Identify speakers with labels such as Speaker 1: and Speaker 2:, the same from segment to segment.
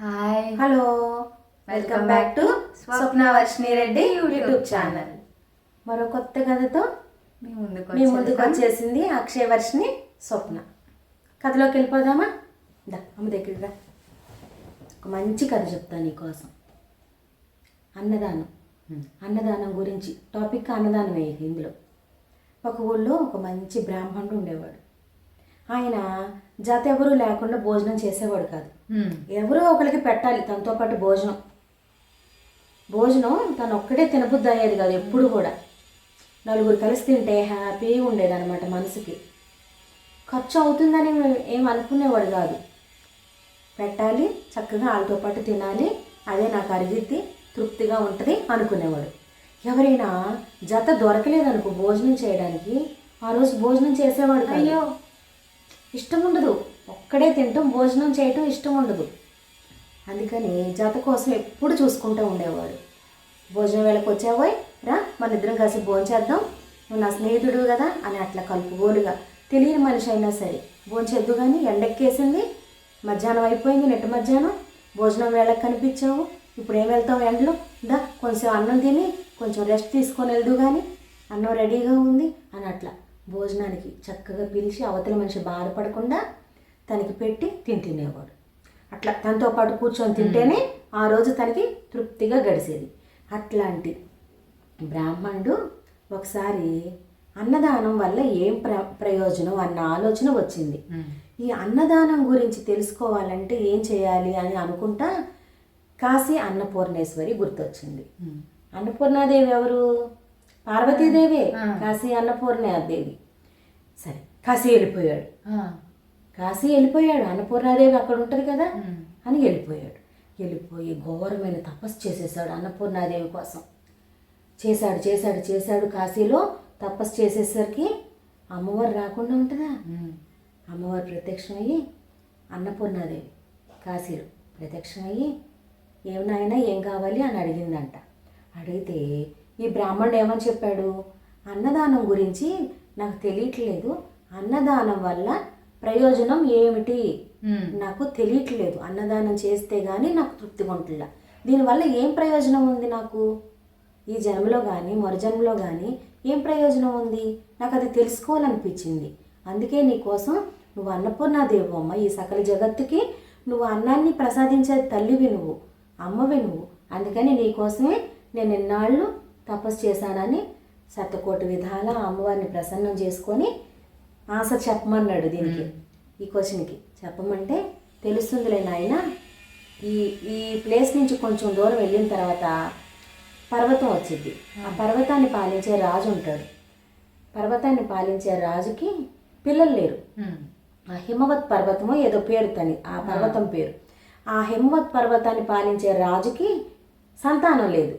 Speaker 1: Hi.
Speaker 2: Hello.
Speaker 1: Welcome back to Swapna Varshini Reddy YouTube channel.
Speaker 2: మరో కొత్త కథతో
Speaker 1: మీ ముందుకు
Speaker 2: మీ ముందుకు. వచ్చేసింది అక్షయ వర్షిని స్వప్న. కథలోకి వెళ్ళిపోదామా? దా అమ్మ దగ్గరికి రా. ఒక మంచి కథ చెప్తాను నీకోసం. అన్నదానం. అన్నదానం గురించి టాపిక్ అన్నదానం ఇందులో. ఒక ఊళ్ళో ఒక మంచి బ్రాహ్మణుడు ఉండేవాడు. ఆయన జత ఎవరు లేకుండా భోజనం చేసేవాడు కాదు. ఎవరో ఒకరికి పెట్టాలి తనతో పాటు భోజనం. భోజనం తను ఒక్కడే తినబుద్ధి అయ్యేది కాదు ఎప్పుడు కూడా. నలుగురు కలిసి తింటే హ్యాపీగా ఉండేదన్నమాట మనసుకి. ఖర్చు అవుతుందని ఏం అనుకునేవాడు కాదు. పెట్టాలి చక్కగా వాళ్ళతో పాటు తినాలి అదే నాకు అరిగిద్ది తృప్తిగా ఉంటుంది అనుకునేవాడు. ఎవరైనా జత దొరకలేదనుకో భోజనం చేయడానికి ఆ రోజు భోజనం చేసేవాడు.
Speaker 1: అయ్యో.
Speaker 2: ఇష్టం ఉండదు ఒక్కడే తింటాం భోజనం చేయటం ఇష్టం ఉండదు అందుకని జత కోసం ఎప్పుడు చూసుకుంటూ ఉండేవాడు. భోజనం వేళకు వచ్చావోయ్ రా మన ఇద్దరం కలిసి భోంచేద్దాం నువ్వు నా స్నేహితుడు కదా అని అట్లా కలుపుగోలుగా. తెలియని మనిషి అయినా సరే భోంచేద్దు కానీ ఎండెక్కేసింది. మధ్యాహ్నం అయిపోయింది నెట్టు మధ్యాహ్నం. భోజనం వేళకు కనిపించావు. ఇప్పుడు ఏం వెళ్తావు ఎండలో? దా కొంచెం అన్నం తిని కొంచెం రెస్ట్ తీసుకొని వెళ్దు కానీ అన్నం రెడీగా ఉంది అని అట్లా. భోజనానికి చక్కగా పిలిచి అవతల మనిషి బాధపడకుండా తనకి పెట్టి తిని తినేవాడు. అట్లా తనతో పాటు కూర్చొని తింటేనే ఆ రోజు తనకి తృప్తిగా గడిచేది అట్లాంటి బ్రాహ్మణుడు ఒకసారి అన్నదానం వల్ల ఏం ప్ర ప్రయోజనం అన్న ఆలోచన వచ్చింది. ఈ అన్నదానం గురించి తెలుసుకోవాలంటే ఏం చేయాలి అని అనుకుంటా కాశీ అన్నపూర్ణేశ్వరి గుర్తొచ్చింది. అన్నపూర్ణాదేవి ఎవరు? పార్వతీదేవి. కాశీ అన్నపూర్ణాదేవి సరే కాశీ వెళ్ళిపోయాడు. కాశీ వెళ్ళిపోయాడు. అన్నపూర్ణాదేవి అక్కడ ఉంటుంది కదా. అని వెళ్ళిపోయాడు. వెళ్ళిపోయి ఘోరమైన తపస్సు చేసేసాడు అన్నపూర్ణాదేవి కోసం. చేశాడు చేశాడు చేశాడు కాశీలో. తపస్సు చేసేసరికి అమ్మవారు రాకుండా ఉంటుందా?
Speaker 1: మ్మ్.
Speaker 2: అమ్మవారు ప్రత్యక్షమయ్యి అన్నపూర్ణాదేవి కాశీలో ప్రత్యక్షమయ్యి ఏం నాయనా ఏం కావాలి? అని అడిగిందంట. అడిగితే ఈ బ్రాహ్మణుడు ఏమని చెప్పాడు? అన్నదానం గురించి నాకు తెలియట్లేదు. అన్నదానం వల్ల ప్రయోజనం ఏమిటి. నాకు తెలియట్లేదు. అన్నదానం చేస్తే కానీ నాకు తృప్తిగా ఉంటుందా? దీనివల్ల ఏం ప్రయోజనం ఉంది నాకు? ఈ జన్మలో కానీ మరు జన్మలో కానీ ఏం ప్రయోజనం ఉంది? నాకు అది తెలుసుకోవాలనిపించింది. అందుకే నీకోసం నువ్వు అన్నపూర్ణాదేవి అమ్మ ఈ సకల జగత్తుకి నువ్వు అన్నాన్ని ప్రసాదించే తల్లివి నువ్వు అమ్మవి నువ్వు. అందుకని నీకోసమే నేను ఎన్నాళ్ళు తపస్సు చేశానని శతకోటి విధాల అమ్మవారిని ప్రసన్నం చేసుకొని ఆన్సర్ చెప్పమన్నాడు దీనికి ఈ క్వశ్చన్కి. చెప్పమంటే తెలుస్తుందిలే నాయన ఈ ఈ ప్లేస్ నుంచి కొంచెం దూరం వెళ్ళిన తర్వాత పర్వతం వచ్చింది. ఆ పర్వతాన్ని పాలించే రాజు ఉంటాడు. పర్వతాన్ని పాలించే రాజుకి పిల్లలు లేరు. ఆ హిమవత్ పర్వతమో ఏదో పేరు తని ఆ పర్వతం పేరు. ఆ హిమవత్ పర్వతాన్ని పాలించే రాజుకి సంతానం లేదు.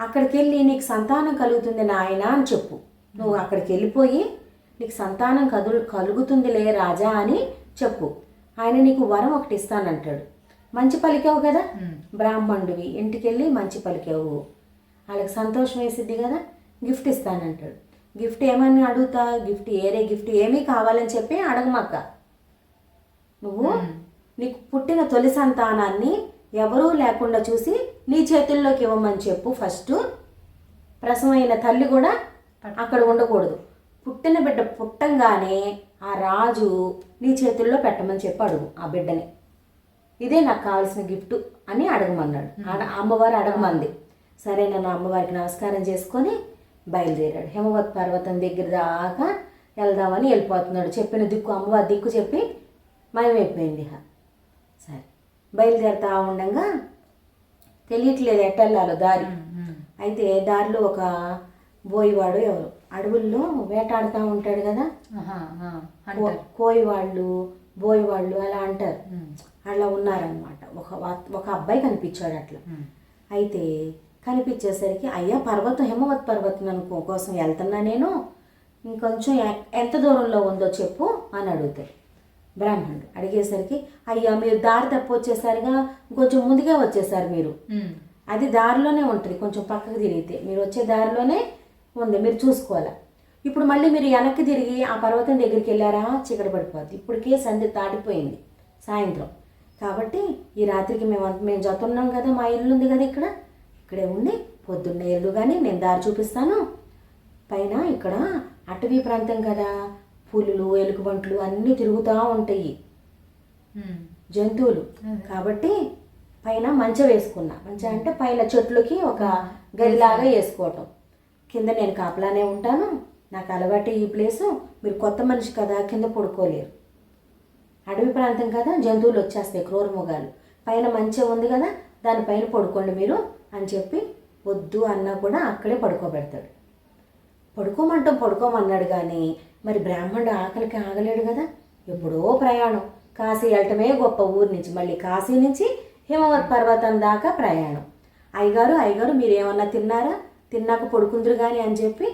Speaker 2: అక్కడికి వెళ్ళి నీకు సంతానం కలుగుతుంది నాయన అని చెప్పు. నువ్వు అక్కడికి వెళ్ళిపోయి నీకు సంతానం కదులు కలుగుతుందిలే రాజా అని చెప్పు. ఆయన నీకు వరం ఒకటి ఇస్తానంటాడు. మంచి పలికావు కదా. బ్రాహ్మణుడివి. ఇంటికి వెళ్ళి మంచి పలికావు. వాళ్ళకి సంతోషం వేసిద్ది కదా? గిఫ్ట్ ఇస్తానంటాడు. గిఫ్ట్ ఏమని అడుగుతా? గిఫ్ట్ ఏరే గిఫ్ట్ ఏమీ కావాలని చెప్పి అడగమాక నువ్వు. నీకు పుట్టిన తొలి సంతానాన్ని ఎవరూ లేకుండా చూసి నీ చేతుల్లోకి ఇవ్వమని చెప్పు. ఫస్ట్ ప్రసవమైన తల్లి కూడా అక్కడ ఉండకూడదు. పుట్టిన బిడ్డ పుట్టంగానే ఆ రాజు నీ చేతుల్లో పెట్టమని చెప్పి అడుగు ఆ బిడ్డని. ఇదే నాకు కావాల్సిన గిఫ్ట్ అని అడగమన్నాడు. అమ్మవారు అడగమంది. సరే నన్ను అమ్మవారికి నమస్కారం చేసుకొని బయలుదేరాడు. హిమవత్ పర్వతం దగ్గర దాకా వెళ్దామని వెళ్ళిపోతున్నాడు. చెప్పిన దిక్కు అమ్మవారి దిక్కు చెప్పి మయమైపోయింది సరే. బయలుదేరుతా ఉండగా తెలియట్లేదు ఎట్టెళ్ళాలో దారి. అయితే దారిలో ఒక బోయివాడు ఎవరు? అడవుల్లో వేటాడుతూ ఉంటాడు కదా? కోయి వాళ్ళు బోయి వాళ్ళు అలా అంటారు. అలా ఉన్నారనమాట ఒక ఒక అబ్బాయి కనిపించాడు అట్లా. అయితే కనిపించేసరికి అయ్యా పర్వతం హిమవత్ పర్వతం అనుకో కోసం వెళ్తున్నా నేను. ఇంకొంచెం ఎంత దూరంలో ఉందో చెప్పు అని అడుగుతాడు. బ్రాహ్మణుడు అడిగేసరికి అయ్యా మీరు దారి తప్పు వచ్చేసరిగా? కొంచెం ముందుగా వచ్చేసారు మీరు. అది దారిలోనే ఉంటుంది. కొంచెం పక్కకు తిరిగితే. మీరు వచ్చే దారిలోనే ఉంది. మీరు చూసుకోవాలా? ఇప్పుడు మళ్ళీ మీరు వెనక్కి తిరిగి ఆ పర్వతం దగ్గరికి వెళ్ళారా? చీకటి పడిపోద్ది. ఇప్పటికే సంధి దాటిపోయింది. సాయంత్రం. కాబట్టి ఈ రాత్రికి మేము మేము జత ఉన్నాం కదా. మా ఇల్లు ఉంది కదా ఇక్కడ? ఇక్కడే ఉండి పొద్దున్నే వెళ్ళు కానీ నేను దారి చూపిస్తాను. పైన ఇక్కడ అటవీ ప్రాంతం కదా. పులులు ఎలుగుబంట్లు అన్నీ తిరుగుతూ ఉంటాయి. జంతువులు. కాబట్టి పైన మంచ వేసుకున్నా. మంచ అంటే పైన చెట్లకి ఒక గదిలాగా వేసుకోవటం. కింద నేను కాపలానే ఉంటాను. నాకు అలవాటు ఈ ప్లేసు. మీరు కొత్త మనిషి కదా కింద పడుకోలేరు. అడవి ప్రాంతం కదా జంతువులు వచ్చేస్తాయి క్రూరముగాలు పైన మంచం ఉంది కదా దానిపైన పడుకోండి మీరు అని చెప్పి వద్దు అన్నా కూడా అక్కడే పడుకోబెడతాడు. పడుకోమంటాం పడుకోమన్నాడు కానీ మరి బ్రాహ్మణుడు ఆకలికి ఆగలేడు కదా? ఎప్పుడో ప్రయాణం. కాశీ వెళ్ళటమే గొప్ప ఊరి నుంచి మళ్ళీ కాశీ నుంచి హిమవత్ పర్వతం దాకా ప్రయాణం. అయ్యగారు అయ్యగారు మీరు ఏమన్నా తిన్నారా? తిన్నాక పడుకుందరు కానీ అని చెప్పి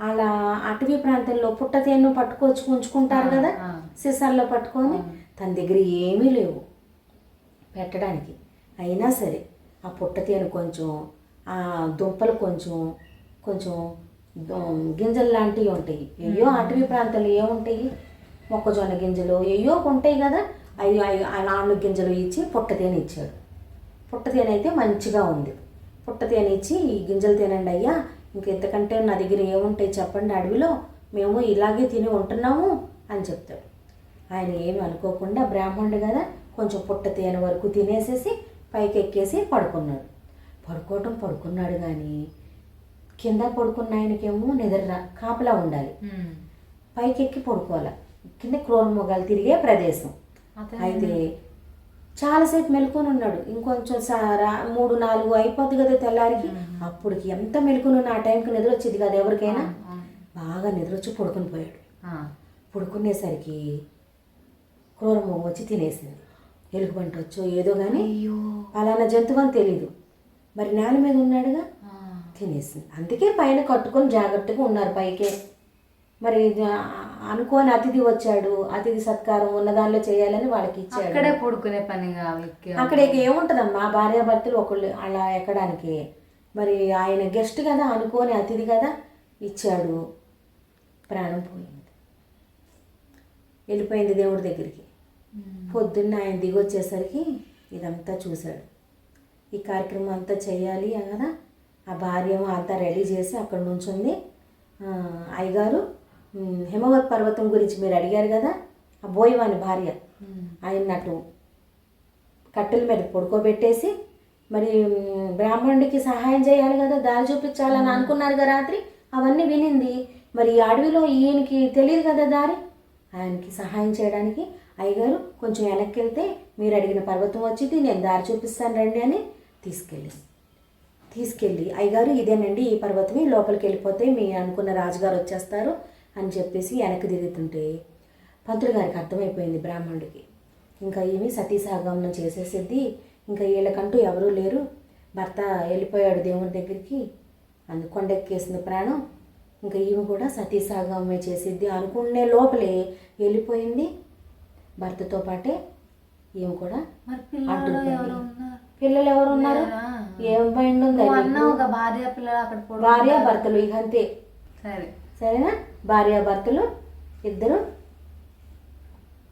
Speaker 2: అలా అటవీ ప్రాంతంలో పుట్ట తేను పట్టుకొచ్చి ఉంచుకుంటారు కదా? సీసాల్లో పట్టుకొని తన దగ్గర ఏమీ లేవు. పెట్టడానికి. అయినా సరే ఆ పుట్ట తేను కొంచెం ఆ దుంపలు కొంచెం కొంచెం గింజలు లాంటివి ఉంటాయి. అయ్యో అటవీ ప్రాంతాల్లో ఏముంటాయి మొక్కజొన్న గింజలు అయ్యో ఉంటాయి కదా. అయ్యో అయ్యో ఆ నాలుగు గింజలు ఇచ్చి పుట్ట తేనె ఇచ్చాడు. పుట్ట తేనె అయితే మంచిగా ఉంది. పుట్ట తేనె ఇచ్చి ఈ గింజలు తినండి అయ్యా. ఇంక ఇంతకంటే నా దగ్గర ఏముంటాయి చెప్పండి అడవిలో. మేము ఇలాగే తిని ఉంటున్నాము అని చెప్తాడు. ఆయన ఏమి అనుకోకుండా బ్రాహ్మణుడు కదా కొంచెం పుట్ట తేనె వరకు తినేసేసి పైకి ఎక్కేసి పడుకున్నాడు. పడుకోవటం పడుకున్నాడు కానీ కింద పడుకున్న ఆయనకేమో నిద్ర కాపలా ఉండాలి. పైకి ఎక్కి పడుకోవాలి. కింద క్రూర మొగాలు తిరిగే ప్రదేశం. అయితే చాలాసేపు మెలుకొని ఉన్నాడు. ఇంకొంచెం సారా మూడు నాలుగు అయిపోద్ది కదా తెల్లారికి. అప్పటికి ఎంత మెలుకొని ఉన్న ఆ టైంకి నిద్ర వచ్చేది కదా ఎవరికైనా. బాగా నిద్ర వచ్చి పడుకుని పోయాడు. పడుకునేసరికి క్రూరమో వచ్చి తినేసింది. ఎలుగుబంటి వచ్చో ఏదో కానీ పలానా జంతువు అని తెలీదు. మరి నేల మీద ఉన్నాడుగా? తినేసింది. అందుకే పైన కట్టుకొని జాగ్రత్తగా ఉన్నారు పైకే. మరి అనుకోని అతిథి వచ్చాడు అతిథి సత్కారం ఉన్న దానిలో చేయాలని వాళ్ళకి ఇచ్చాడు.
Speaker 1: అక్కడే పడుకునే పని
Speaker 2: అక్కడ ఏముంటుందమ్మా? భార్యాభర్తలు ఒకళ్ళు అలా ఎక్కడానికి. మరి ఆయన గెస్ట్ కదా అనుకోని అతిథి కదా ఇచ్చాడు. ప్రాణం పోయింది. వెళ్ళిపోయింది దేవుడి దగ్గరికి. పొద్దున్న ఆయన దిగి వచ్చేసరికి ఇదంతా చూశాడు. ఈ కార్యక్రమం అంతా చేయాలి కదా? ఆ భార్య అంతా రెడీ చేసి అక్కడ నుంచుంది. అయ్యగారు హిమవత్ పర్వతం గురించి మీరు అడిగారు కదా ఆ బోయవాని భార్య ఆయన్నట్టు కట్టెల మీద పడుకోబెట్టేసి మరి బ్రాహ్మణుడికి సహాయం చేయాలి కదా దారి చూపించాలని అనుకున్నారు కదా రాత్రి అవన్నీ వినింది. మరి ఈ అడవిలో ఈయనకి తెలియదు కదా దారి? ఆయనకి సహాయం చేయడానికి అయ్యగారు కొంచెం వెనక్కి వెళ్తే మీరు అడిగిన పర్వతం వచ్చింది నేను దారి చూపిస్తాను రండి అని తీసుకెళ్ళింది తీసుకెళ్ళి అయ్యగారు ఇదేనండి ఈ పర్వతమే లోపలికి వెళ్ళిపోతే మీ అనుకున్న రాజుగారు వచ్చేస్తారు అని చెప్పేసి వెనక్కి తిరుగుతుంటే పంతులు గారికి అర్థమైపోయింది బ్రాహ్మణుడికి. ఇంకా ఏమి సతీసాగమనం చేసేసిద్ది ఇంకా వీళ్ళకంటూ ఎవరూ లేరు. భర్త వెళ్ళిపోయాడు దేవుడి దగ్గరికి అందు కొండెక్కేసింది ప్రాణం. ఇంకా ఈమె కూడా సతీసాగమే చేసిద్ది అనుకునే లోపలే వెళ్ళిపోయింది. భర్తతో పాటే ఈమె కూడా
Speaker 1: మరి పిల్లలు ఎవరు ఉన్నారు?
Speaker 2: ఏం మైండ్ ఉంది
Speaker 1: భార్య పిల్లలు అక్కడ.
Speaker 2: భార్య భర్తలు ఇక అంతే
Speaker 1: సరే.
Speaker 2: సరేనా? భార్య భర్తలు ఇద్దరు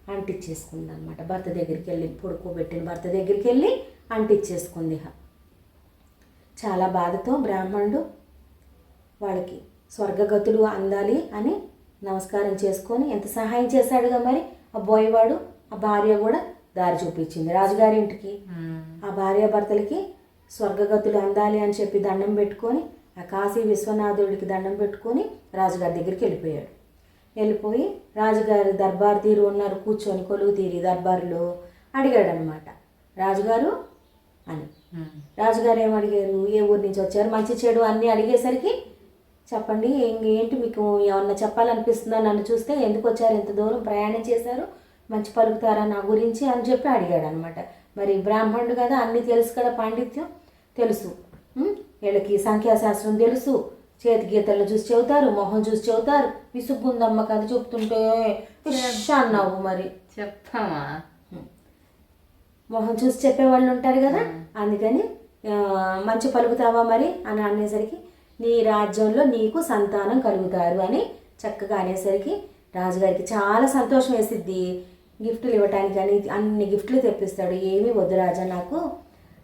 Speaker 2: అంటిచ్చేసుకుంది అనమాట భర్త దగ్గరికి వెళ్ళి పడుకోబెట్టిన భర్త దగ్గరికి వెళ్ళి అంటిచ్చేసుకుంది చాలా బాధతో బ్రాహ్మణుడు వాళ్ళకి స్వర్గగతులు అందాలి అని నమస్కారం చేసుకొని ఎంత సహాయం చేశాడుగా మరి? ఆ బోయవాడు ఆ భార్య కూడా దారి చూపించింది. రాజుగారి ఇంటికి ఆ భార్యాభర్తలకి స్వర్గగతులు అందాలి అని చెప్పి దండం పెట్టుకొని ఆ కాశీ విశ్వనాథుడికి దండం పెట్టుకొని రాజుగారి దగ్గరికి వెళ్ళిపోయాడు. వెళ్ళిపోయి రాజుగారి దర్బార్ తీరు ఉన్నారు కూర్చొని కొలువు తీరి దర్బారులో అడిగాడు అనమాట రాజుగారు అని. రాజుగారు ఏం అడిగారు? ఏ ఊరి నుంచి వచ్చారు? మంచి చెడు అన్నీ అడిగేసరికి చెప్పండి ఏంటి మీకు ఏమన్నా చెప్పాలనిపిస్తుందా? నన్ను చూస్తే ఎందుకు వచ్చారు? ఎంత దూరం ప్రయాణం చేశారు? మంచి పలుకుతారా నా గురించి అని చెప్పి అడిగాడు అనమాట మరి బ్రాహ్మణుడు కదా అన్నీ తెలుసు కదా పాండిత్యం? తెలుసు? వీళ్ళకి సంఖ్యాశాస్త్రం తెలుసు. చేతి గీతలను చూసి చెబుతారు మొహం చూసి చెబుతారు. విసుగ్గుందమ్మ కథ చెప్తుంటే అన్నావు మరి.
Speaker 1: చెప్పామా
Speaker 2: మొహం చూసి చెప్పేవాళ్ళు ఉంటారు కదా అందుకని మంచి పలుకుతావా మరి? అని అనేసరికి నీ రాజ్యంలో నీకు సంతానం కలుగుతారు అని చక్కగా అనేసరికి రాజుగారికి చాలా సంతోషం వేసిద్ది. గిఫ్ట్లు ఇవ్వటానికి అని అన్ని గిఫ్ట్లు తెప్పిస్తాడు. ఏమీ వద్దు రాజా నాకు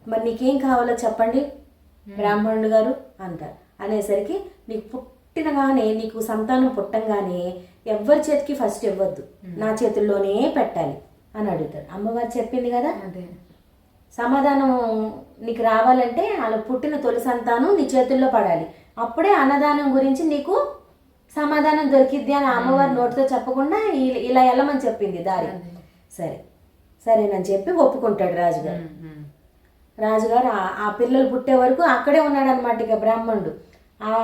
Speaker 2: మరి నీకేం కావాలో చెప్పండి బ్రాహ్మణుడు గారు అంటారు. అనేసరికి నీకు పుట్టినగానే నీకు సంతానం పుట్టంగానే ఎవ్వరి చేతికి ఫస్ట్ ఇవ్వద్దు. నా చేతుల్లోనే పెట్టాలి అని అడుగుతాడు. అమ్మవారు చెప్పింది కదా? సమాధానం నీకు రావాలంటే అలా పుట్టిన తొలి సంతానం నీ చేతుల్లో పడాలి. అప్పుడే అన్నదానం గురించి నీకు సమాధానం దొరికిద్ది అని అమ్మవారి నోటితో చెప్పకుండా ఇలా వెళ్ళమని చెప్పింది దారి. సరే. సరేనని చెప్పి ఒప్పుకుంటాడు రాజుగారు. రాజుగారు ఆ- పిల్లలు పుట్టే వరకు అక్కడే ఉన్నాడు అనమాట ఇక బ్రాహ్మణుడు. ఆ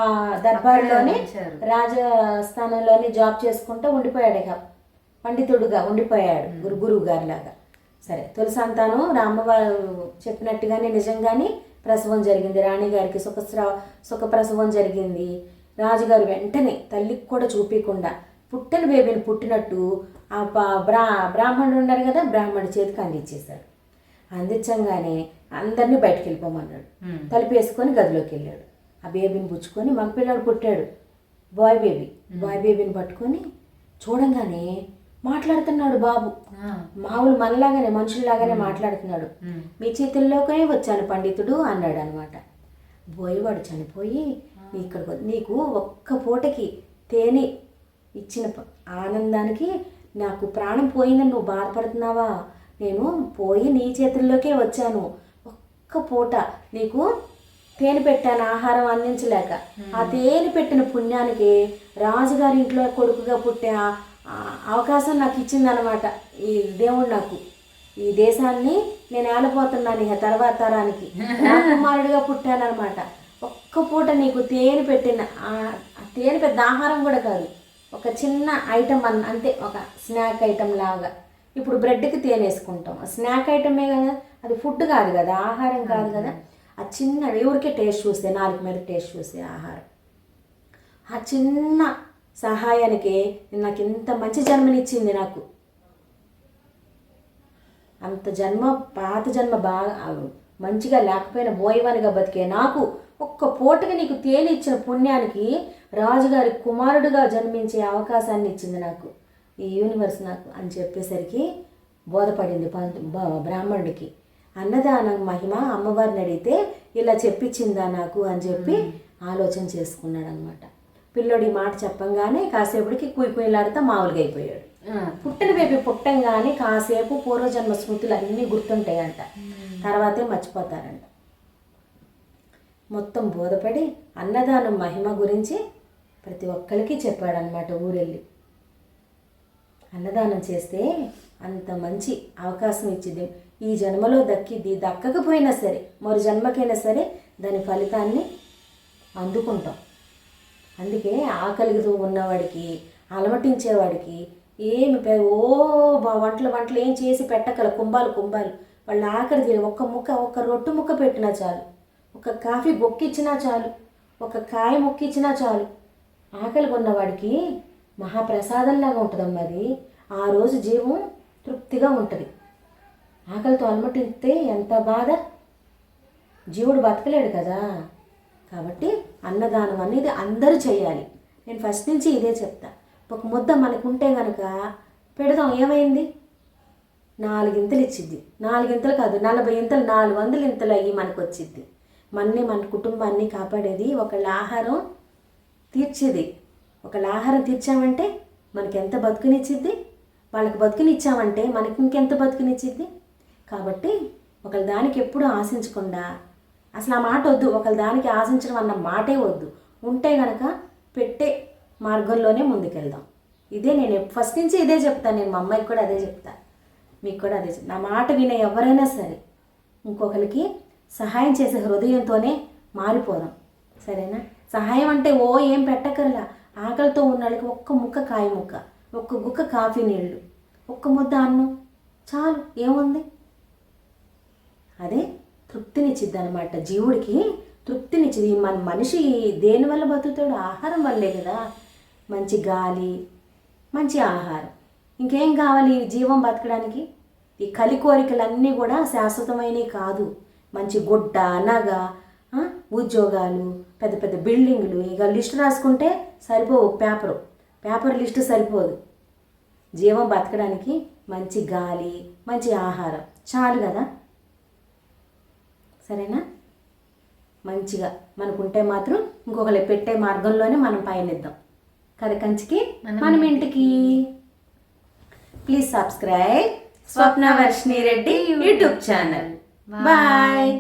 Speaker 2: దర్బార్లోనే. రాజస్థానంలోనే జాబ్ చేసుకుంటూ ఉండిపోయాడు ఇక. పండితుడుగా ఉండిపోయాడు గురు గురువు గారిలాగా. సరే. తొలి సంతానం రామవారు చెప్పినట్టుగానే నిజంగానే ప్రసవం జరిగింది. రాణిగారికి సుఖస్ర సుఖప్రసవం జరిగింది. రాజుగారు వెంటనే తల్లికి కూడా చూపించకుండా పుట్టిన బేబీని పుట్టినట్టు ఆ బ్రా బ్రాహ్మణుడు ఉన్నారు కదా బ్రాహ్మణుడి చేతికి అందించేశాడు అందించంగానే అందరినీ బయటికి వెళ్ళిపోమన్నాడు. తలుపేసుకొని గదిలోకి వెళ్ళాడు. ఆ బేబీని పుచ్చుకొని మగ పిల్లాడు పుట్టాడు. బాయ్ బేబీ బాయ్ బేబీని పట్టుకొని చూడంగానే మాట్లాడుతున్నాడు బాబు. మామూలు మనలాగానే మనుషుల్లాగానే మాట్లాడుతున్నాడు. మీ చేతుల్లోకే వచ్చాను పండితుడు అన్నాడు అనమాట బోయవాడు చనిపోయి ఇక్కడికి నీకు ఒక్క పూటకి తేనె ఇచ్చిన ఆనందానికి నాకు ప్రాణం పోయిందని నువ్వు బాధపడుతున్నావా? నేను పోయి నీ చేతుల్లోకే వచ్చాను. ఒక్క పూట నీకు తేనె పెట్టాను ఆహారం అందించలేక. ఆ తేనె పెట్టిన పుణ్యానికి రాజుగారి ఇంట్లో కొడుకుగా పుట్టే అవకాశం నాకు ఇచ్చిందనమాట ఈ దేవుడు నాకు. ఈ దేశాన్ని నేను ఏలపోతున్నాను ఇక తర్వాత తరానికి. రాకుమారుడిగా పుట్టానమాట ఒక్క పూట నీకు తేనె పెట్టిన ఆ తేనె పెద్ద ఆహారం కూడా కాదు. ఒక చిన్న ఐటమ్ అన్న అంతే ఒక స్నాక్ ఐటమ్ లాగా. ఇప్పుడు బ్రెడ్కి తేనె వేసుకుంటాం. స్నాక్ ఐటమే కదా. అది ఫుడ్ కాదు కదా ఆహారం కాదు కదా. ఆ చిన్న ఎవరికే టేస్ట్ చూస్తే నాలుగు మీద టేస్ట్ చూస్తే ఆహారం. ఆ చిన్న సహాయానికి నాకు ఇంత మంచి జన్మనిచ్చింది నాకు. అంత జన్మ పాత జన్మ బాగా మంచిగా లేకపోయినా బోయవానిగా బతికే నాకు ఒక్క పూటకి నీకు తేలి ఇచ్చిన పుణ్యానికి రాజుగారి కుమారుడుగా జన్మించే అవకాశాన్ని ఇచ్చింది నాకు ఈ యూనివర్స్ నాకు అని చెప్పేసరికి బోధపడింది బ్రాహ్మణుడికి. అన్నదానం మహిమ అమ్మవారిని అడిగితే ఇలా చెప్పించిందా నాకు అని చెప్పి ఆలోచన చేసుకున్నాడు అనమాట పిల్లోడి ఈ మాట చెప్పంగానే కాసేపటికి కుయి కుయిలాడుతా మామూలుగా అయిపోయాడు. పుట్టిన బేబీ పుట్టంగానే కాసేపు పూర్వజన్మ స్మృతులు అన్నీ గుర్తుంటాయంట తర్వాతే మర్చిపోతారంట. మొత్తం బోధపడి అన్నదానం మహిమ గురించి ప్రతి ఒక్కరికి చెప్పాడనమాట ఊరెళ్ళి. అన్నదానం చేస్తే అంత మంచి అవకాశం ఇచ్చింది ఈ జన్మలో దక్కిద్ది దక్కకపోయినా సరే మరో జన్మకైనా సరే దాని ఫలితాన్ని అందుకుంటాం. అందుకే ఆకలితో ఉన్నవాడికి అలమటించేవాడికి ఏమి ఓ బా వంటలు వంటలు ఏం చేసి పెట్టకల కుంభాలు కుంభాలు. వాళ్ళ ఆకలి తీరి ఒక్క ముక్క ఒక్క రొట్టు ముక్క పెట్టినా చాలు. ఒక కాఫీ బొక్కిచ్చినా చాలు ఒక కాయ మొక్కిచ్చినా చాలు. ఆకలి కొన్నవాడికి మహాప్రసాదంలాగా ఉంటుందమ్మా అది. ఆ రోజు జీవం తృప్తిగా ఉంటుంది. ఆకలితో అలమటిస్తే ఎంత బాధ? జీవుడు బతకలేడు కదా. కాబట్టి అన్నదానం అనేది అందరూ చేయాలి. నేను ఫస్ట్ నుంచి ఇదే చెప్తా. ఒక ముద్ద మనకుంటే కనుక పెడదాం ఏమైంది? నాలుగింతలు ఇచ్చిద్ది. నాలుగింతలు కాదు నలభై ఇంతలు నాలుగు వందల ఇంతలు అయ్యి మనకు వచ్చిద్ది మనని మన కుటుంబాన్ని కాపాడేది. ఒకళ్ళ ఆహారం తీర్చేది. ఒకళ్ళ ఆహారం తీర్చామంటే మనకి ఎంత బతుకునిచ్చిద్ది? వాళ్ళకి బతుకునిచ్చామంటే మనకి ఇంకెంత బతుకునిచ్చిద్ది? కాబట్టి ఒకళ్ళ దానికి ఎప్పుడూ ఆశించకుండా అసలు ఆ మాట వద్దు. ఒకళ్ళ దానికి ఆశించడం అన్న మాటే వద్దు. ఉంటే గనక పెట్టే మార్గంలోనే ముందుకెళ్దాం. ఇదే నేను ఫస్ట్ నుంచి ఇదే చెప్తాను. నేను మా అమ్మాయికి కూడా అదే చెప్తాను మీకు కూడా అదే నా మాట వినే ఎవరైనా సరే ఇంకొకరికి సహాయం చేసే హృదయంతోనే మారిపోదాం. సరేనా? సహాయం అంటే ఓ ఏం పెట్టకర్లా ఆకలితో ఉన్న వాళ్ళకి ఒక్క ముక్క కాయ ముక్క ఒక్క గుక్క కాఫీ నీళ్ళు ఒక్క ముద్ద అన్నం. చాలు ఏముంది? అదే తృప్తినిచ్చిద్ది అనమాట జీవుడికి తృప్తినిచ్చింది. మన మనిషి దేని వల్ల బతుకుతాడు? ఆహారం వల్లే కదా. మంచి గాలి మంచి ఆహారం. ఇంకేం కావాలి జీవం బతకడానికి? ఈ కలి కోరికలన్నీ కూడా శాశ్వతమైనవి కాదు. మంచి గుడ్డ నగ ఉద్యోగాలు పెద్ద పెద్ద బిల్డింగులు ఇక లిస్ట్ రాసుకుంటే సరిపోవు పేపరు. పేపర్ లిస్ట్ సరిపోదు. జీవం బతకడానికి మంచి గాలి మంచి ఆహారం. చాలు కదా? సరేనా? మంచిగా మనకుంటే మాత్రం ఇంకొకరు పెట్టే మార్గంలోనే మనం పయనిద్దాం. కదా కంచికి?
Speaker 1: మనం
Speaker 2: మనం ఇంటికి. Please subscribe.
Speaker 1: Swapna Varshini Reddy YouTube channel.
Speaker 2: Bye